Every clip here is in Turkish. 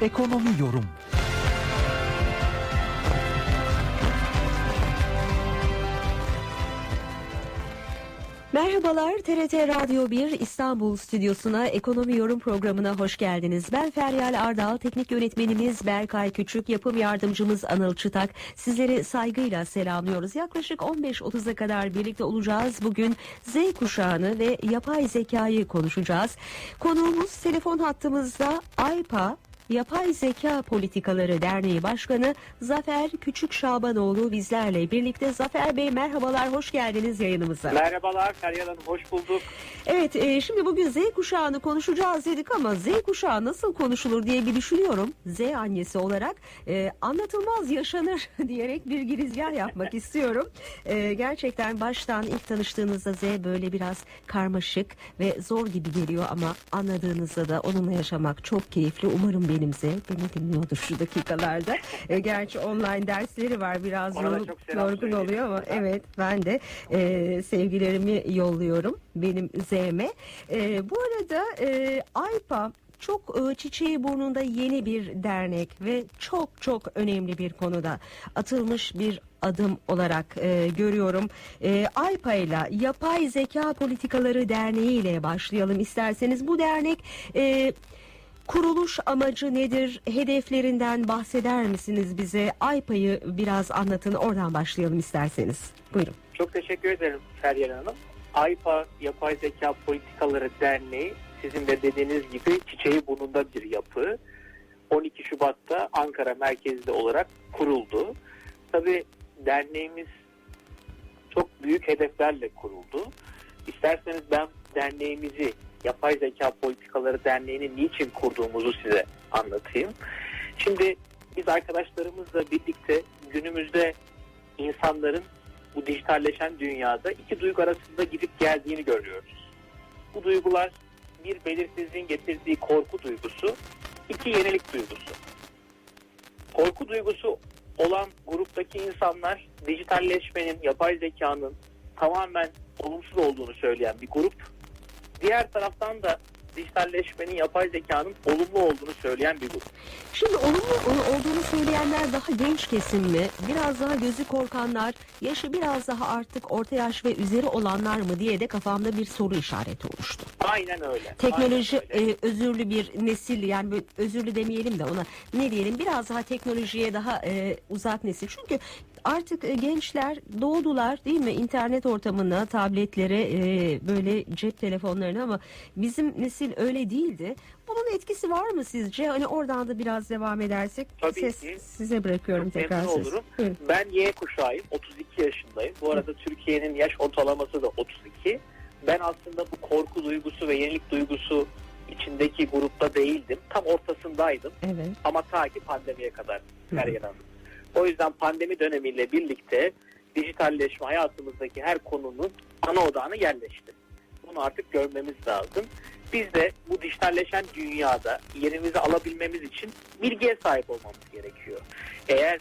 Ekonomi Yorum Merhabalar TRT Radyo 1 İstanbul Stüdyosu'na Ekonomi Yorum programına hoş geldiniz. Ben Feryal Ardal, teknik yönetmenimiz Berkay Küçük, yapım yardımcımız Anıl Çıtak. Sizleri saygıyla selamlıyoruz. Yaklaşık 15.30'a kadar birlikte olacağız. Bugün Z kuşağını ve yapay zekayı konuşacağız. Konuğumuz telefon hattımızda AYPA Yapay Zeka Politikaları Derneği Başkanı Zafer Küçük Şabanoğlu bizlerle birlikte. Zafer Bey merhabalar, hoş geldiniz yayınımıza. Merhabalar Feryal Hanım, hoş bulduk. Evet, e, şimdi bugün Z kuşağını konuşacağız dedik ama Z kuşağı nasıl konuşulur diye bir düşünüyorum. Z annesi olarak e, anlatılmaz yaşanır diyerek bir girizgah yapmak istiyorum. E, gerçekten baştan ilk tanıştığınızda Z böyle biraz karmaşık ve zor gibi geliyor ama anladığınızda da onunla yaşamak çok keyifli. Umarım benim Z beni dinliyordur şu dakikalarda. E, gerçi online dersleri var biraz selam yorgun oluyor ama evet ben de e, sevgilerimi yolluyorum benim Z'me. E, bu arada e, AYPA çok e, çiçeği burnunda yeni bir dernek ve çok çok önemli bir konuda atılmış bir adım olarak e, görüyorum. E, AYPA ile Yapay Zeka Politikaları Derneği ile başlayalım isterseniz. Bu dernek e, kuruluş amacı nedir? Hedeflerinden bahseder misiniz bize? AYPA'yı biraz anlatın. Oradan başlayalım isterseniz. Buyurun. Çok teşekkür ederim Feryal Hanım. AYPA Yapay Zeka Politikaları Derneği sizin de dediğiniz gibi çiçeği burnunda bir yapı. 12 Şubat'ta Ankara merkezli olarak kuruldu. Tabii derneğimiz çok büyük hedeflerle kuruldu. İsterseniz ben derneğimizi Yapay Zeka Politikaları Derneği'ni niçin kurduğumuzu size anlatayım. Şimdi biz arkadaşlarımızla birlikte günümüzde insanların bu dijitalleşen dünyada iki duygu arasında gidip geldiğini görüyoruz. Bu duygular bir belirsizliğin getirdiği korku duygusu, iki yenilik duygusu. Korku duygusu olan gruptaki insanlar dijitalleşmenin, yapay zekanın tamamen olumsuz olduğunu söyleyen bir grup. Diğer taraftan da dijitalleşmenin, yapay zekanın olumlu olduğunu söyleyen bir grup. Şimdi olumlu olduğunu söyleyenler daha genç kesim mi? Biraz daha gözü korkanlar, yaşı biraz daha artık orta yaş ve üzeri olanlar mı diye de kafamda bir soru işareti oluştu. Aynen öyle. Teknoloji Aynen öyle. e, özürlü bir nesil yani özürlü demeyelim de ona ne diyelim biraz daha teknolojiye daha e, uzak nesil. Çünkü artık e, gençler doğdular değil mi internet ortamına, tabletlere, e, böyle cep telefonlarına ama bizim nesil öyle değildi. Bunun etkisi var mı sizce? Hani oradan da biraz devam edersek Tabii ses ki. size bırakıyorum Çok tekrar söz. olurum. Buyurun. Ben Y kuşağıyım. 32 yaşındayım. Bu arada Türkiye'nin yaş ortalaması da 32. Ben aslında bu korku duygusu ve yenilik duygusu içindeki grupta değildim. Tam ortasındaydım. Evet. Ama ta ki pandemiye kadar Hı. Feryal Hanım. O yüzden pandemi dönemiyle birlikte dijitalleşme hayatımızdaki her konunun ana odağına yerleşti. Bunu artık görmemiz lazım. Biz de bu dijitalleşen dünyada yerimizi alabilmemiz için bilgiye sahip olmamız gerekiyor. Eğer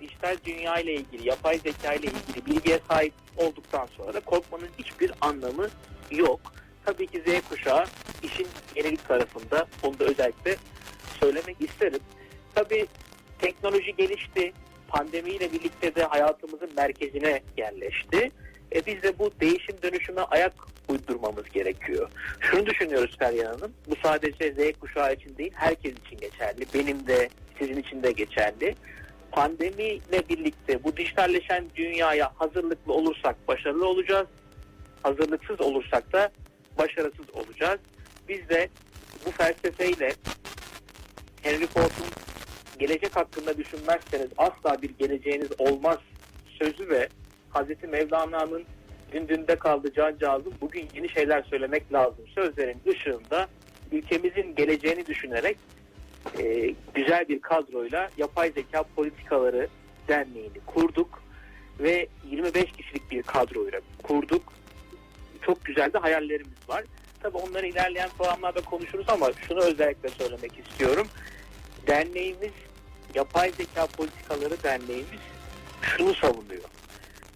dijital dünya ile ilgili, yapay zeka ile ilgili bilgiye sahip olduktan sonra da korkmanın hiçbir anlamı yok. Tabii ki Z kuşağı işin yenilik tarafında onu da özellikle söylemek isterim. Tabii teknoloji gelişti. Pandemiyle birlikte de hayatımızın merkezine yerleşti. E biz de bu değişim dönüşüme ayak uydurmamız gerekiyor. Şunu düşünüyoruz Feryal Hanım. Bu sadece Z kuşağı için değil, herkes için geçerli. Benim de, sizin için de geçerli. Pandemiyle birlikte bu dijitalleşen dünyaya hazırlıklı olursak başarılı olacağız. Hazırlıksız olursak da başarısız olacağız. Biz de bu felsefeyle Henry Ford'un gelecek hakkında düşünmezseniz asla bir geleceğiniz olmaz sözü ve Hazreti Mevlana'nın dün dünde kaldı cancağızım bugün yeni şeyler söylemek lazım sözlerin ışığında ülkemizin geleceğini düşünerek e, güzel bir kadroyla Yapay Zeka Politikaları Derneği'ni kurduk ve 25 kişilik bir kadroyla kurduk. Çok güzel de hayallerimiz var. Tabii onları ilerleyen programlarda konuşuruz ama şunu özellikle söylemek istiyorum. Derneğimiz, Yapay Zeka Politikaları Derneğimiz şunu savunuyor.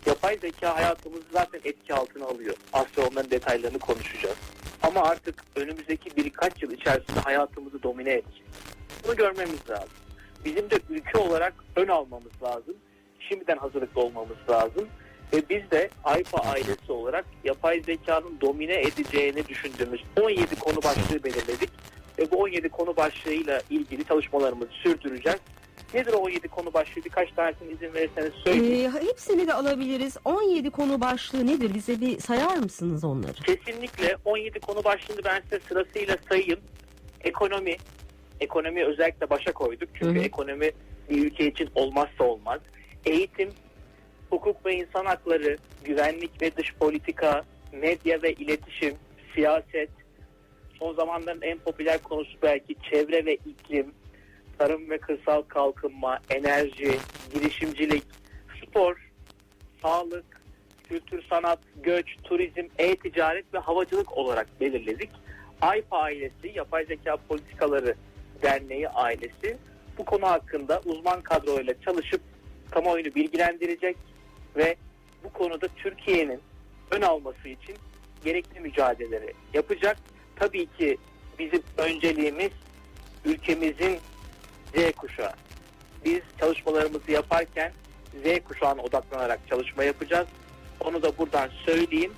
Yapay zeka hayatımızı zaten etki altına alıyor. Sonra onların detaylarını konuşacağız. Ama artık önümüzdeki birkaç yıl içerisinde hayatımızı domine edecek. Bunu görmemiz lazım. Bizim de ülke olarak ön almamız lazım. Şimdiden hazırlıklı olmamız lazım. Ve biz de AYPA ailesi olarak yapay zekanın domine edeceğini düşündüğümüz 17 konu başlığı belirledik. Ve bu 17 konu başlığıyla ilgili çalışmalarımızı sürdüreceğiz. Nedir o 17 konu başlığı? Birkaç tanesini izin verirseniz söyleyeyim. Ee, hepsini de alabiliriz. 17 konu başlığı nedir? Bize bir sayar mısınız onları? Kesinlikle 17 konu başlığını ben size sırasıyla sayayım. Ekonomi, ekonomi özellikle başa koyduk. Çünkü Hı hı. ekonomi bir ülke için olmazsa olmaz. Eğitim, hukuk ve insan hakları, güvenlik ve dış politika, medya ve iletişim, siyaset, son zamanların en popüler konusu belki çevre ve iklim, tarım ve kırsal kalkınma, enerji, girişimcilik, spor, sağlık, kültür, sanat, göç, turizm, e-ticaret ve havacılık olarak belirledik. AYPA ailesi, Yapay Zeka Politikaları Derneği ailesi bu konu hakkında uzman kadroyla çalışıp kamuoyunu bilgilendirecek ve bu konuda Türkiye'nin ön alması için gerekli mücadeleleri yapacak. Tabii ki bizim önceliğimiz ülkemizin Z kuşağı. Biz çalışmalarımızı yaparken Z kuşağına odaklanarak çalışma yapacağız. Onu da buradan söyleyeyim.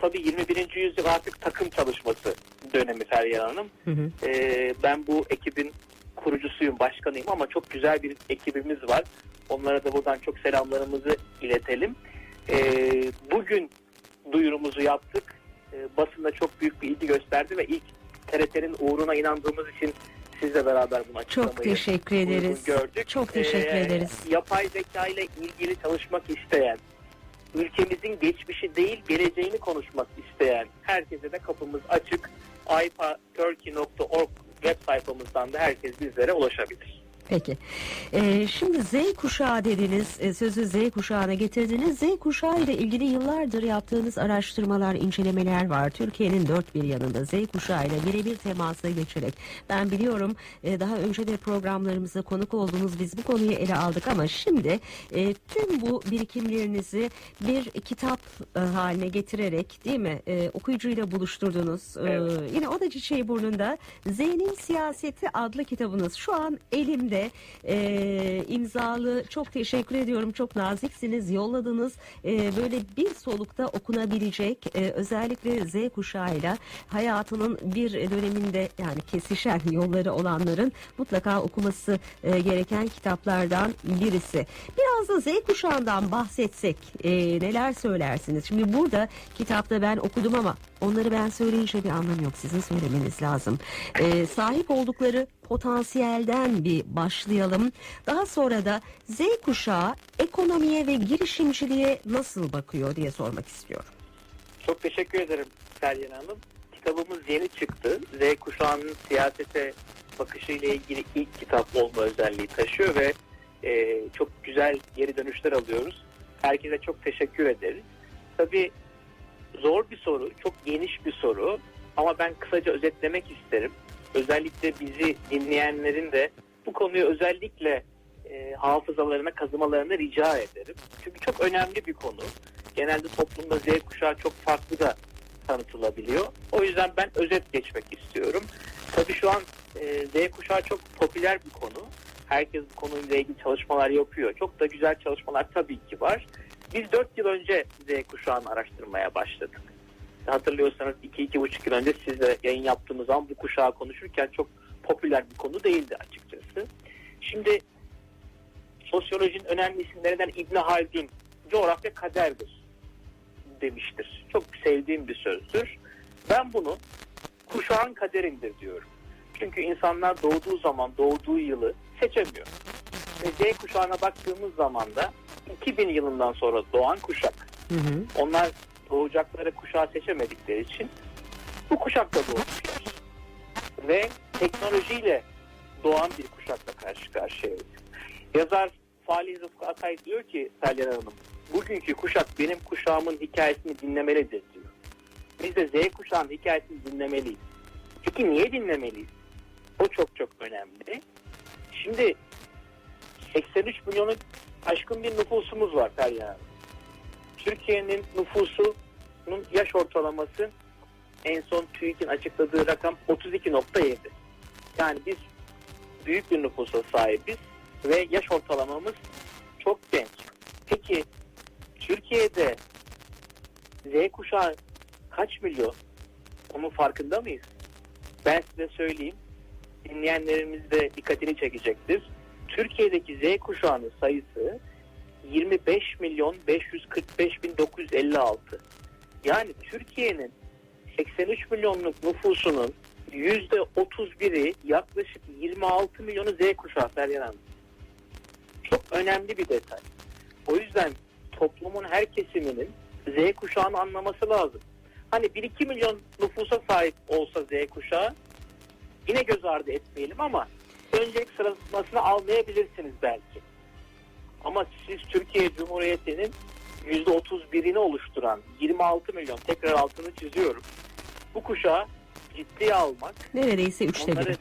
Tabii 21. yüzyıl artık takım çalışması dönemi Feryal Hanım. Hı hı. Ee, ben bu ekibin kurucusuyum, başkanıyım ama çok güzel bir ekibimiz var. Onlara da buradan çok selamlarımızı iletelim. Ee, bugün duyurumuzu yaptık. Ee, basında çok büyük bir ilgi gösterdi ve ilk TRT'nin uğruna inandığımız için sizle beraber bunu açıklamayı Çok teşekkür ederiz. gördük. Çok teşekkür Ee, ederiz. Yapay zeka ile ilgili çalışmak isteyen, ülkemizin geçmişi değil geleceğini konuşmak isteyen herkese de kapımız açık. ipaturkey.org web sayfamızdan da herkes bizlere ulaşabilir. Peki. Ee, şimdi Z kuşağı dediniz, e, sözü Z kuşağına getirdiniz. Z kuşağı ile ilgili yıllardır yaptığınız araştırmalar, incelemeler var. Türkiye'nin dört bir yanında Z kuşağı ile birebir temasa geçerek. Ben biliyorum e, daha önce de programlarımıza konuk oldunuz. Biz bu konuyu ele aldık ama şimdi e, tüm bu birikimlerinizi bir kitap e, haline getirerek değil mi? E, okuyucuyla buluşturdunuz. E, Evet. yine o da çiçeği burnunda. Z'nin Siyaseti adlı kitabınız şu an elimde e, imzalı. Çok teşekkür ediyorum. Çok naziksiniz. Yolladınız. E, böyle bir solukta okunabilecek e, özellikle Z kuşağıyla hayatının bir döneminde yani kesişen yolları olanların mutlaka okuması e, gereken kitaplardan birisi. Biraz da Z kuşağından bahsetsek e, neler söylersiniz? Şimdi burada kitapta ben okudum ama onları ben söyleyince bir anlam yok. Sizin söylemeniz lazım. E, sahip oldukları potansiyelden bir başlayalım. Daha sonra da Z kuşağı ekonomiye ve girişimciliğe nasıl bakıyor diye sormak istiyorum. Çok teşekkür ederim Seryen Hanım. Kitabımız yeni çıktı. Z kuşağının siyasete bakışıyla ilgili ilk kitap olma özelliği taşıyor ve e, çok güzel geri dönüşler alıyoruz. Herkese çok teşekkür ederiz. Tabii zor bir soru, çok geniş bir soru ama ben kısaca özetlemek isterim. Özellikle bizi dinleyenlerin de bu konuyu özellikle e, hafızalarına kazımalarını rica ederim. Çünkü çok önemli bir konu. Genelde toplumda Z kuşağı çok farklı da tanıtılabiliyor. O yüzden ben özet geçmek istiyorum. Tabii şu an e, Z kuşağı çok popüler bir konu. Herkes bu konuyla ilgili çalışmalar yapıyor. Çok da güzel çalışmalar tabii ki var. Biz 4 yıl önce Z kuşağını araştırmaya başladık. Hatırlıyorsanız 2-2,5 yıl önce sizle yayın yaptığımız zaman bu kuşağı konuşurken çok popüler bir konu değildi açıkçası. Şimdi sosyolojinin önemli isimlerinden İbn Haldun coğrafya kaderdir demiştir. Çok sevdiğim bir sözdür. Ben bunu kuşağın kaderindir diyorum. Çünkü insanlar doğduğu zaman doğduğu yılı seçemiyor. Ve Z kuşağına baktığımız zaman da 2000 yılından sonra doğan kuşak. Hı hı. Onlar doğacakları kuşağı seçemedikleri için bu kuşakta doğmuşlar. Ve teknolojiyle doğan bir kuşakla karşı karşıyayız. Yazar Falih Rıfkı Atay diyor ki Selyan Hanım, bugünkü kuşak benim kuşağımın hikayesini dinlemelidir diyor. Biz de Z kuşağının hikayesini dinlemeliyiz. Peki niye dinlemeliyiz? O çok çok önemli. Şimdi 83 milyonu aşkın bir nüfusumuz var Selyan Hanım. Türkiye'nin nüfusunun yaş ortalaması en son TÜİK'in açıkladığı rakam 32.7. Yani biz büyük bir nüfusa sahibiz ve yaş ortalamamız çok genç. Peki Türkiye'de Z kuşağı kaç milyon? Onun farkında mıyız? Ben size söyleyeyim. Dinleyenlerimiz de dikkatini çekecektir. Türkiye'deki Z kuşağının sayısı 25 milyon 545 bin 956. Yani Türkiye'nin 83 milyonluk nüfusunun %31'i yaklaşık 26 milyonu Z kuşağı Hanım. Çok önemli bir detay. O yüzden toplumun her kesiminin Z kuşağını anlaması lazım. Hani 1-2 milyon nüfusa sahip olsa Z kuşağı yine göz ardı etmeyelim ama öncelik sıralamasını almayabilirsiniz belki. Ama siz Türkiye Cumhuriyeti'nin %31'ini oluşturan 26 milyon tekrar altını çiziyorum. Bu kuşağı ciddiye almak, Neredeyse üçte biri.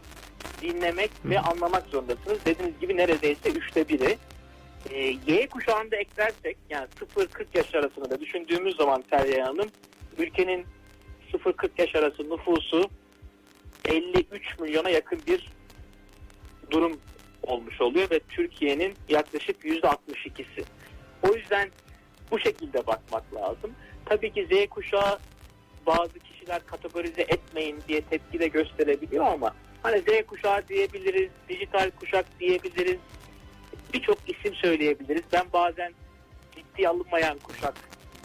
dinlemek ve anlamak zorundasınız. Dediğiniz gibi neredeyse üçte biri. Ee, Y kuşağını da eklersek yani 0-40 yaş arasında da düşündüğümüz zaman Ferya Hanım ülkenin 0-40 yaş arası nüfusu 53 milyona yakın bir durum olmuş oluyor ve Türkiye'nin yaklaşık %62'si. O yüzden bu şekilde bakmak lazım. Tabii ki Z kuşağı bazı kişiler kategorize etmeyin diye tepki de gösterebiliyor ama hani Z kuşağı diyebiliriz, dijital kuşak diyebiliriz, birçok isim söyleyebiliriz. Ben bazen ciddi alınmayan kuşak,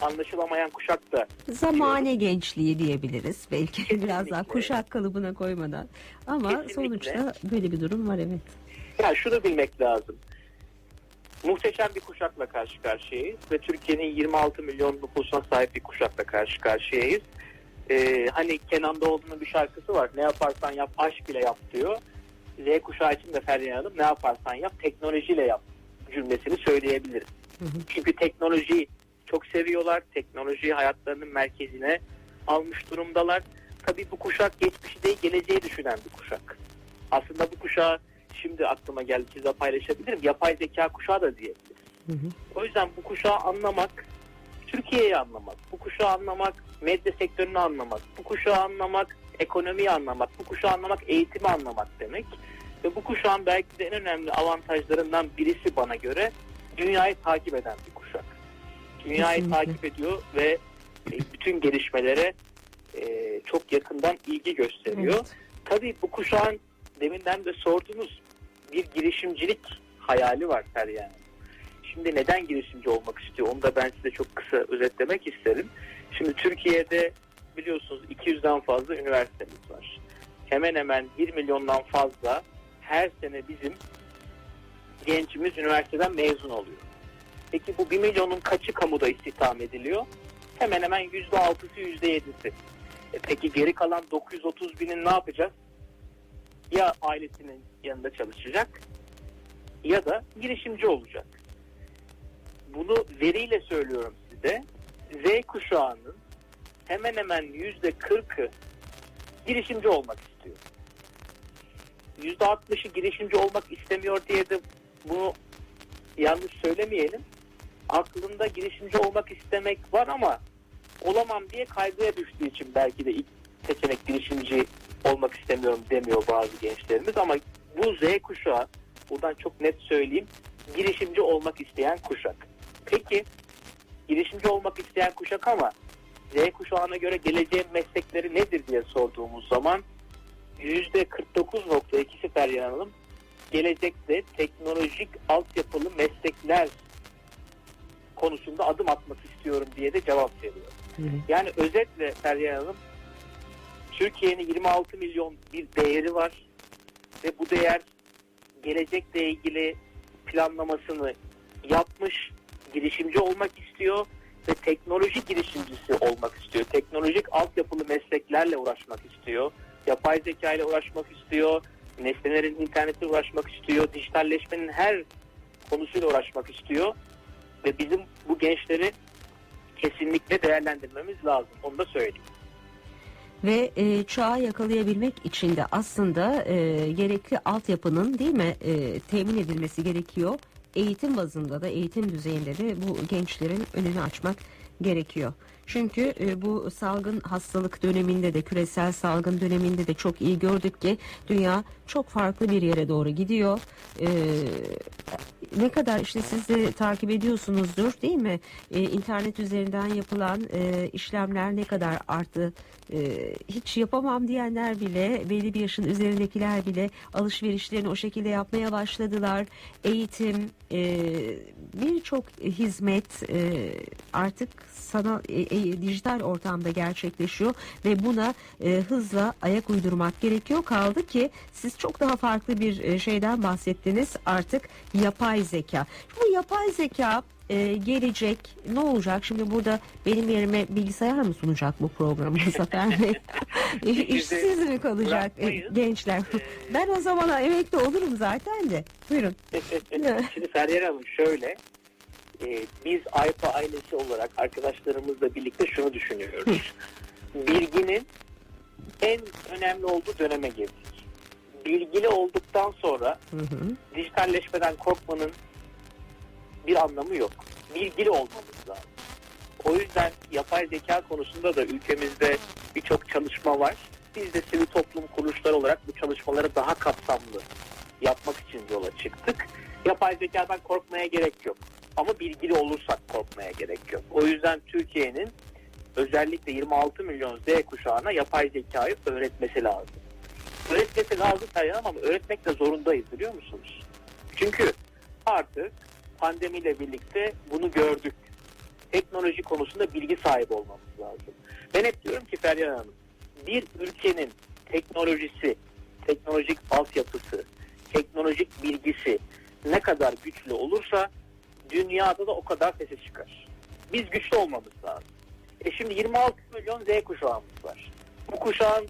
anlaşılamayan kuşak da Zamane gençliği diyebiliriz. Belki biraz daha Kesinlikle. kuşak kalıbına koymadan. Ama Kesinlikle. sonuçta böyle bir durum var evet. Ya şunu bilmek lazım. Muhteşem bir kuşakla karşı karşıyayız ve Türkiye'nin 26 milyon nüfusuna sahip bir kuşakla karşı karşıyayız. Ee, hani Kenan Doğulu'nun bir şarkısı var. Ne yaparsan yap aşk ile yap diyor. Z kuşağı için de Feryan Hanım ne yaparsan yap teknolojiyle yap cümlesini söyleyebiliriz. Hı hı. Çünkü teknolojiyi çok seviyorlar. Teknolojiyi hayatlarının merkezine almış durumdalar. Tabii bu kuşak geçmişi değil geleceği düşünen bir kuşak. Aslında bu kuşağı şimdi aklıma geldi size paylaşabilirim. Yapay zeka kuşağı da diyebiliriz. Hı hı. O yüzden bu kuşağı anlamak, Türkiye'yi anlamak, bu kuşağı anlamak, medya sektörünü anlamak, bu kuşağı anlamak, ekonomiyi anlamak, bu kuşağı anlamak, eğitimi anlamak demek. Ve bu kuşağın belki de en önemli avantajlarından birisi bana göre dünyayı takip eden bir kuşak. Dünyayı Kesinlikle. takip ediyor ve e, bütün gelişmelere e, çok yakından ilgi gösteriyor. Evet. Tabii bu kuşağın deminden de sordunuz bir girişimcilik hayali var Feryan. Şimdi neden girişimci olmak istiyor onu da ben size çok kısa özetlemek isterim. Şimdi Türkiye'de biliyorsunuz 200'den fazla üniversitemiz var. Hemen hemen 1 milyondan fazla her sene bizim gencimiz üniversiteden mezun oluyor. Peki bu 1 milyonun kaçı kamuda istihdam ediliyor? Hemen hemen %6'sı %7'si. E peki geri kalan 930 binin ne yapacağız? Ya ailesinin yanında çalışacak ya da girişimci olacak. Bunu veriyle söylüyorum size. Z kuşağının hemen hemen yüzde 40'ı girişimci olmak istiyor. Yüzde 60'ı girişimci olmak istemiyor diye de bunu yanlış söylemeyelim. Aklında girişimci olmak istemek var ama olamam diye kaygıya düştüğü için belki de ilk seçenek girişimci olmak istemiyorum demiyor bazı gençlerimiz ama bu Z kuşağı buradan çok net söyleyeyim girişimci olmak isteyen kuşak. Peki girişimci olmak isteyen kuşak ama Z kuşağına göre geleceğin meslekleri nedir diye sorduğumuz zaman %49.2'si Feryan Hanım gelecekte teknolojik altyapılı meslekler konusunda adım atmak istiyorum diye de cevap veriyor. Hı hı. Yani özetle Feryan Hanım Türkiye'nin 26 milyon bir değeri var ve bu değer gelecekle ilgili planlamasını yapmış, girişimci olmak istiyor ve teknoloji girişimcisi olmak istiyor. Teknolojik altyapılı mesleklerle uğraşmak istiyor. Yapay zeka ile uğraşmak istiyor. Nesnelerin internete uğraşmak istiyor. Dijitalleşmenin her konusuyla uğraşmak istiyor. Ve bizim bu gençleri kesinlikle değerlendirmemiz lazım. Onu da söyleyeyim. Ve e, çağı yakalayabilmek için de aslında e, gerekli altyapının değil mi e, temin edilmesi gerekiyor. Eğitim bazında da eğitim düzeyinde de bu gençlerin önünü açmak gerekiyor. Çünkü e, bu salgın hastalık döneminde de küresel salgın döneminde de çok iyi gördük ki dünya çok farklı bir yere doğru gidiyor. E, ne kadar işte siz de takip ediyorsunuzdur değil mi? E, internet üzerinden yapılan e, işlemler ne kadar arttı? E, hiç yapamam diyenler bile belli bir yaşın üzerindekiler bile alışverişlerini o şekilde yapmaya başladılar. Eğitim, e, birçok hizmet e, artık sana e, e, dijital ortamda gerçekleşiyor ve buna e, hızla ayak uydurmak gerekiyor. Kaldı ki siz çok daha farklı bir e, şeyden bahsettiniz artık yapay zeka. Bu yapay zeka e, gelecek ne olacak? Şimdi burada benim yerime bilgisayar mı sunacak bu programı Zafer Bey? İşsiz mi kalacak e, gençler? Ee, Ben o zaman emekli olurum zaten de. Buyurun. Şimdi Feryal Hanım şöyle, e, biz AYPA ailesi olarak arkadaşlarımızla birlikte şunu düşünüyoruz. Bilginin en önemli olduğu döneme girdik. Bilgili olduktan sonra Hı hı. dijitalleşmeden korkmanın bir anlamı yok. Bilgili olmamız lazım. O yüzden yapay zeka konusunda da ülkemizde birçok çalışma var. Biz de sivil toplum kuruluşları olarak bu çalışmaları daha kapsamlı yapmak için yola çıktık. Yapay zekadan korkmaya gerek yok. Ama bilgili olursak korkmaya gerek yok. O yüzden Türkiye'nin özellikle 26 milyon Z kuşağına yapay zekayı öğretmesi lazım. Öğretmesi lazım tabii ama öğretmek de zorundayız biliyor musunuz? Çünkü artık pandemiyle birlikte bunu gördük. Teknoloji konusunda bilgi sahibi olmamız lazım. Ben hep diyorum ki Feryal Hanım, bir ülkenin teknolojisi, teknolojik altyapısı, teknolojik bilgisi ne kadar güçlü olursa dünyada da o kadar sesi çıkar. Biz güçlü olmamız lazım. E şimdi 26 milyon Z kuşağımız var. Bu kuşağın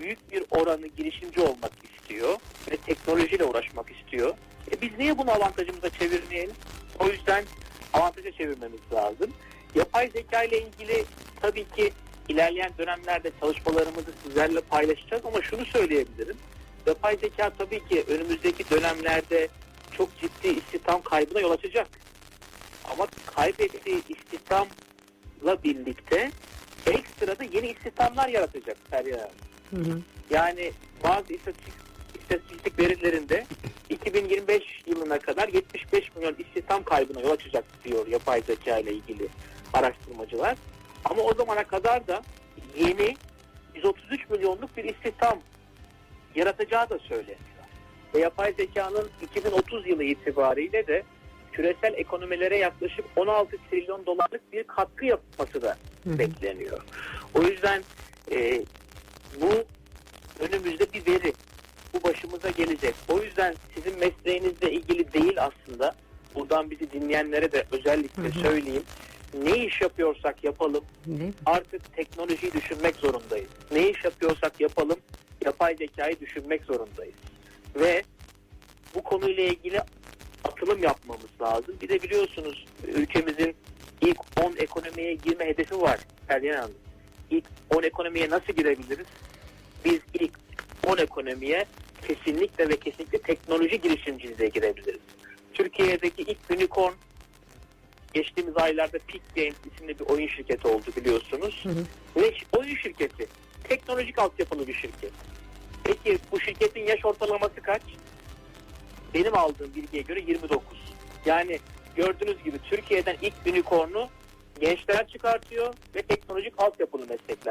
büyük bir oranı girişimci olmak istiyor ve teknolojiyle uğraşmak istiyor. E biz niye bunu avantajımıza çevirmeyelim? O yüzden avantaja çevirmemiz lazım. Yapay zeka ile ilgili tabii ki ilerleyen dönemlerde çalışmalarımızı sizlerle paylaşacağız ama şunu söyleyebilirim. Yapay zeka tabii ki önümüzdeki dönemlerde çok ciddi istihdam kaybına yol açacak. Ama kaybettiği istihdamla birlikte ekstra da yeni istihdamlar yaratacak Feryal. Hı hı. Yani bazı istatistik, istatistik verilerinde 2025 yılına kadar 75 milyon istihdam kaybına yol açacak diyor yapay zeka ile ilgili araştırmacılar. Ama o zamana kadar da yeni 133 milyonluk bir istihdam yaratacağı da söyleniyor. Ve yapay zekanın 2030 yılı itibariyle de küresel ekonomilere yaklaşık 16 trilyon dolarlık bir katkı yapması da bekleniyor. O yüzden e, bu önümüzde bir veri. Bu başımıza gelecek. O yüzden sizin mesleğinizle ilgili değil aslında. Buradan bizi dinleyenlere de özellikle Hı hı. söyleyeyim. Ne iş yapıyorsak yapalım Ne? artık teknolojiyi düşünmek zorundayız. Ne iş yapıyorsak yapalım yapay zekayı düşünmek zorundayız. Ve bu konuyla ilgili atılım yapmamız lazım. Bir de biliyorsunuz ülkemizin ilk 10 ekonomiye girme hedefi var Feryal Hanım. İlk 10 ekonomiye nasıl girebiliriz?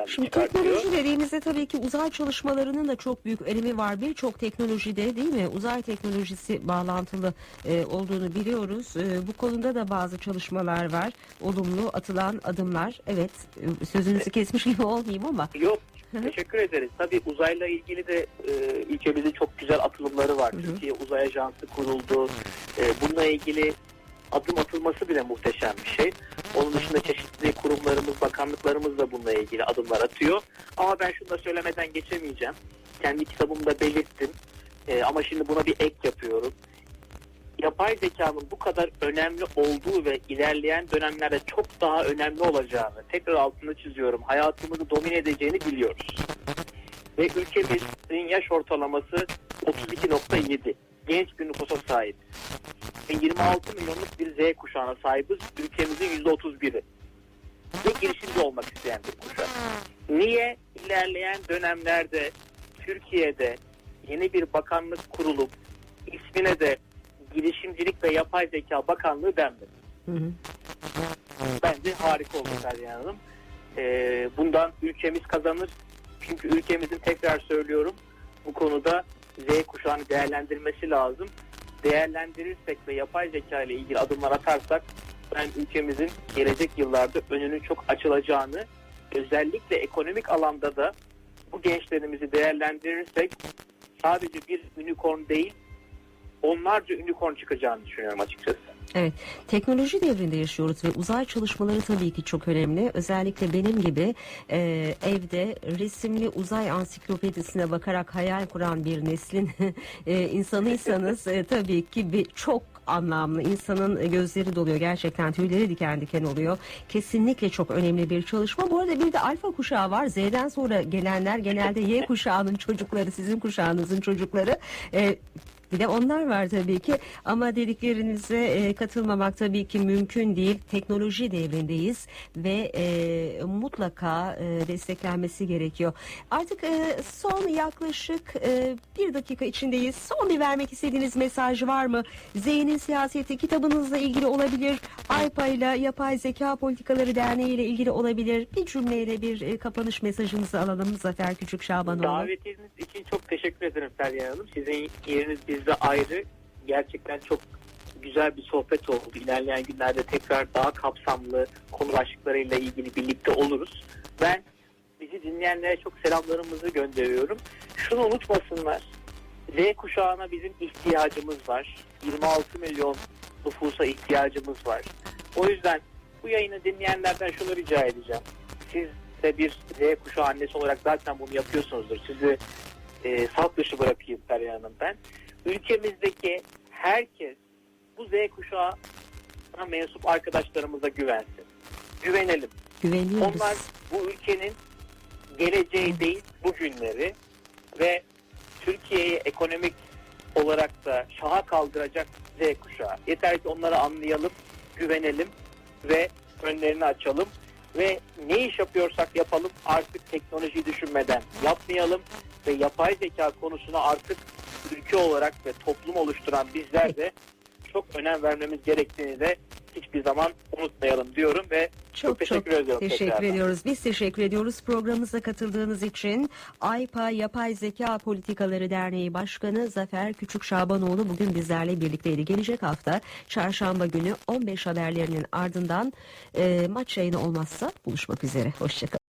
Şimdi çıkartıyor. teknoloji dediğimizde tabii ki uzay çalışmalarının da çok büyük önemi var. Birçok teknolojide değil mi uzay teknolojisi bağlantılı e, olduğunu biliyoruz. E, bu konuda da bazı çalışmalar var. Olumlu atılan adımlar. Evet e, sözünüzü kesmiş gibi olmayayım ama. Yok. Teşekkür ederiz. Tabii uzayla ilgili de e, ülkemizin çok güzel atılımları var. Hı hı. Türkiye Uzay Ajansı kuruldu. E, bununla ilgili adım atılması bile muhteşem bir şey. Onun dışında çeşitli kurumlarımız, bakanlıklarımız da bununla ilgili adımlar atıyor. Ama ben şunu da söylemeden geçemeyeceğim. Kendi kitabımda belirttim. E, ama şimdi buna bir ek yapıyorum. Yapay zekanın bu kadar önemli olduğu ve ilerleyen dönemlerde çok daha önemli olacağını tekrar altını çiziyorum. Hayatımızı domine edeceğini biliyoruz. Ve ülkemizin yaş ortalaması 32.7 genç bir nüfusa sahibiz. Ve 26 milyonluk bir Z kuşağına sahibiz. Ülkemizin %31'i. Ve girişimci olmak isteyen bir kuşak. Niye ilerleyen dönemlerde Türkiye'de yeni bir bakanlık kurulup ismine de girişimcilik ve yapay zeka bakanlığı denmedi? Hı hı. Bence harika oldu Derya Hanım. Ee, bundan ülkemiz kazanır. Çünkü ülkemizin tekrar söylüyorum bu konuda Z kuşağını değerlendirmesi lazım. Değerlendirirsek ve yapay zeka ile ilgili adımlar atarsak ben ülkemizin gelecek yıllarda önünün çok açılacağını özellikle ekonomik alanda da bu gençlerimizi değerlendirirsek sadece bir unicorn değil onlarca unicorn çıkacağını düşünüyorum açıkçası. Evet, teknoloji devrinde yaşıyoruz ve uzay çalışmaları tabii ki çok önemli. Özellikle benim gibi e, evde resimli uzay ansiklopedisine bakarak hayal kuran bir neslin e, insanıysanız e, tabii ki bir çok anlamlı. İnsanın gözleri doluyor gerçekten tüyleri diken diken oluyor. Kesinlikle çok önemli bir çalışma. Bu arada bir de alfa kuşağı var. Z'den sonra gelenler genelde Y kuşağının çocukları, sizin kuşağınızın çocukları. E, bir de onlar var tabii ki ama dediklerinize e, katılmamak tabii ki mümkün değil. Teknoloji devrindeyiz ve e, mutlaka e, desteklenmesi gerekiyor. Artık e, son yaklaşık e, bir dakika içindeyiz. Son bir vermek istediğiniz mesaj var mı? Z'nin siyaseti kitabınızla ilgili olabilir. AYPA ile Yapay Zeka Politikaları Derneği ile ilgili olabilir. Bir cümleyle bir e, kapanış mesajınızı alalım Zafer Küçük Şabanoğlu. Davetiniz için çok teşekkür ederim Ferya Hanım. Sizin yeriniz bizde ayrı. Gerçekten çok güzel bir sohbet oldu. İlerleyen günlerde tekrar daha kapsamlı konu başlıklarıyla ilgili birlikte oluruz. Ben bizi dinleyenlere çok selamlarımızı gönderiyorum. Şunu unutmasınlar. Z kuşağına bizim ihtiyacımız var. 26 milyon nüfusa ihtiyacımız var. O yüzden bu yayını dinleyenlerden şunu rica edeceğim. Siz de bir Z kuşağı annesi olarak zaten bunu yapıyorsunuzdur. Sizi e, salt dışı bırakayım Ferya Hanım ben. Ülkemizdeki herkes bu Z kuşağına mensup arkadaşlarımıza güvensin. Güvenelim. Güveniyoruz. Onlar bu ülkenin geleceği değil bugünleri ve Türkiye'yi ekonomik olarak da şaha kaldıracak Z kuşağı. Yeter ki onları anlayalım, güvenelim ve önlerini açalım ve ne iş yapıyorsak yapalım artık teknolojiyi düşünmeden yapmayalım ve yapay zeka konusuna artık ülke olarak ve toplum oluşturan bizler de çok önem vermemiz gerektiğini de hiçbir zaman unutmayalım diyorum ve çok, teşekkür ediyorum. Teşekkür tekrardan. ediyoruz. Biz teşekkür ediyoruz programımıza katıldığınız için. AYPA Yapay Zeka Politikaları Derneği Başkanı Zafer Küçük Şabanoğlu bugün bizlerle birlikteydi. Gelecek hafta çarşamba günü 15 haberlerinin ardından e, maç yayını olmazsa buluşmak üzere. Hoşçakalın.